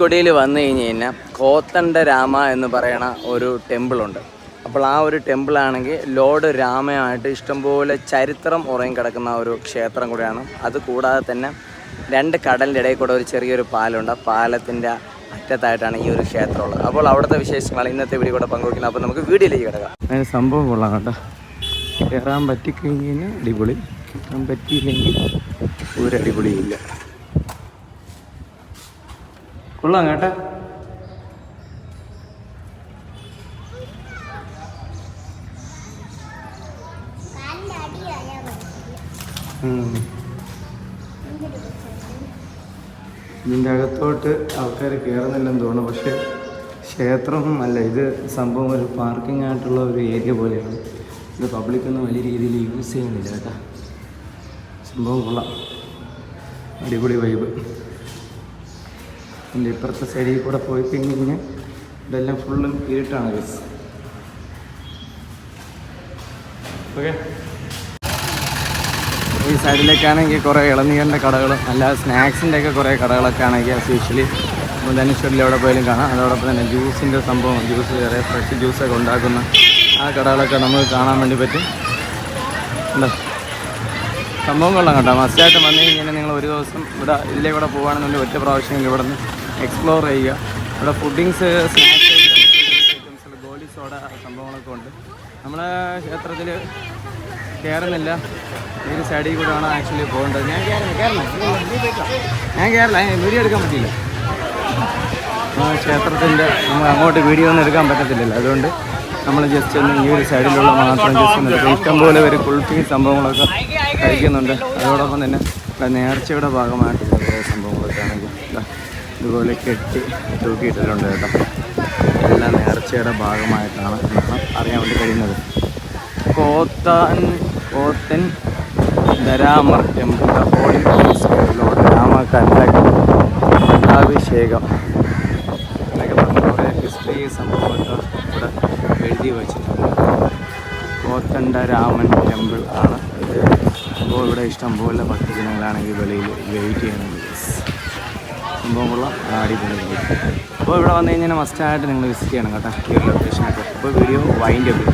ധനുഷ്കോടിയിൽ വന്നു കഴിഞ്ഞ് കഴിഞ്ഞാൽ കോത്തണ്ട രാമ എന്ന് പറയണ ഒരു ടെമ്പിളുണ്ട്. അപ്പോൾ ആ ഒരു ടെമ്പിളാണെങ്കിൽ ലോർഡ് രാമയായിട്ട് ഇഷ്ടംപോലെ ചരിത്രം ഉറങ്ങി കിടക്കുന്ന ഒരു ക്ഷേത്രം കൂടിയാണ്. അത് കൂടാതെ തന്നെ രണ്ട് കടലിന്റെ ഇടയിൽ കൂടെ ഒരു ചെറിയൊരു പാലമുണ്ട്. ആ പാലത്തിന്റെ അറ്റത്തായിട്ടാണ് ഈ ഒരു ക്ഷേത്രമുള്ളത് അപ്പോൾ അവിടുത്തെ വിശേഷങ്ങൾ ഇന്നത്തെ വീഡിയോ കൂടെ പങ്കുവയ്ക്കുന്നത് അപ്പോൾ നമുക്ക് വീഡിയോയിലേക്ക് കിടക്കാം. അതിന് സംഭവം കൊള്ളാം കേട്ടോ. കയറാൻ പറ്റിക്കഴിഞ്ഞ് കഴിഞ്ഞാൽ അടിപൊളി. കയറാൻ പറ്റിയില്ലെങ്കിൽ ഒരു അടിപൊളിയില്ല കൊള്ളാം കേട്ടാ. ഇതിന്റെ അകത്തോട്ട് ആൾക്കാർ കയറുന്നില്ലെന്ന് തോന്നുന്നു. പക്ഷേ ക്ഷേത്രം അല്ല ഇത് സംഭവം ഒരു പാർക്കിംഗ് ആയിട്ടുള്ള ഒരു ഏരിയ പോലെയാണ്. ഇത് പബ്ലിക്കൊന്നും വലിയ രീതിയിൽ യൂസ് ചെയ്യുന്നില്ല കേട്ടോ. സംഭവം കൊള്ളാം. അടിപൊളി വൈബ് എന്റെ ഇപ്പുറത്തെ സൈഡിൽ കൂടെ പോയി കഴിഞ്ഞ് കഴിഞ്ഞാൽ ഇതെല്ലാം ഫുള്ളും ഇരുട്ടാണ് ഗസ് ഓക്കെ ഈ സൈഡിലേക്കാണെങ്കിൽ കുറേ ഇളനീരിന്റെ കടകളും അല്ലാതെ സ്നാക്സിന്റെ ഒക്കെ കുറേ കടകളൊക്കെ ആണെങ്കിൽ യൂഷ്വലി ധനുഷ്വരിൽ എവിടെ പോയാലും കാണാം. അതോടൊപ്പം തന്നെ ജ്യൂസിന്റെ സംഭവം ജ്യൂസ് വേറെ ഫ്രഷ് ജ്യൂസൊക്കെ ഉണ്ടാക്കുന്ന ആ കടകളൊക്കെ നമുക്ക് കാണാൻ വേണ്ടി പറ്റും. ഉണ്ടോ? സംഭവം കൊള്ളാം കേട്ടോ മസ്റ്റായിട്ട് വന്നു കഴിഞ്ഞാൽ നിങ്ങൾ ഒരു ദിവസം ഇവിടെ ഇതിലേ കൂടെ പോകുകയാണെന്നുണ്ടെങ്കിൽ ഒറ്റ പ്രാവശ്യം ഇവിടെ നിന്ന് എക്സ്പ്ലോർ ചെയ്യുക. ഇവിടെ foodings snacks items goli soda സംഭവങ്ങളൊക്കെ ഉണ്ട്. നമ്മളെ ക്ഷേത്രത്തിൽ കയറുന്നില്ല ഈ സൈഡിൽ കൂടെയാണ് ആക്ച്വലി പോകേണ്ടത്. ഞാൻ കയറണം ഞാൻ കയറില്ല വീഡിയോ എടുക്കാൻ പറ്റിയില്ല. ക്ഷേത്രത്തിന്റെ നമുക്ക് അങ്ങോട്ട് വീഡിയോ ഒന്നും എടുക്കാൻ പറ്റത്തില്ലല്ലോ. അതുകൊണ്ട് നമ്മൾ ജസ്റ്റ് ഒന്ന് ഈ ഒരു സൈഡിലുള്ള മാത്രം ജസ്റ്റ് ഒന്ന് പോലെ ഇഷ്ടംപോലെ ഒരു കുൾഫി സംഭവങ്ങളൊക്കെ കഴിക്കുന്നുണ്ട്. അതോടൊപ്പം തന്നെ നേർച്ചയുടെ ഭാഗമായിട്ടുള്ള കുറേ സംഭവങ്ങളൊക്കെ ആണെങ്കിൽ ഇതുപോലെ കെട്ടി തൂക്കിയിട്ടിട്ടുണ്ട് കേട്ടോ. എല്ലാം നേർച്ചയുടെ ഭാഗമായിട്ടാണ് അറിയാൻ വേണ്ടി കഴിയുന്നത്. കോത്താൻ Kothandaramar temple holy lord Rama കല്ലക അഭിഷേകം എന്നൊക്കെ ഹിസ്റ്ററി സംഭവമൊക്കെ ഇവിടെ എഴുതി വച്ചിട്ടുണ്ട്. കോത്തണ്ട രാമൻ ടെമ്പിൾ ആണ് ഇത്. അപ്പോൾ ഇവിടെ ഇഷ്ടംപോലെ ഭക്തജനങ്ങളാണെങ്കിൽ വെളിയിൽ വെയിറ്റ് ചെയ്യുന്നുണ്ട് സംഭവമുള്ള അടിപൊളി അപ്പോൾ ഇവിടെ വന്നു കഴിഞ്ഞാൽ മസ്റ്റായിട്ട് നിങ്ങൾ വിസിറ്റ് ചെയ്യണം കേട്ടോ. ഈ ഒരു ലൊക്കേഷനൊക്കെ അപ്പോൾ വീഡിയോ വൈൻഡ് അപ്പ്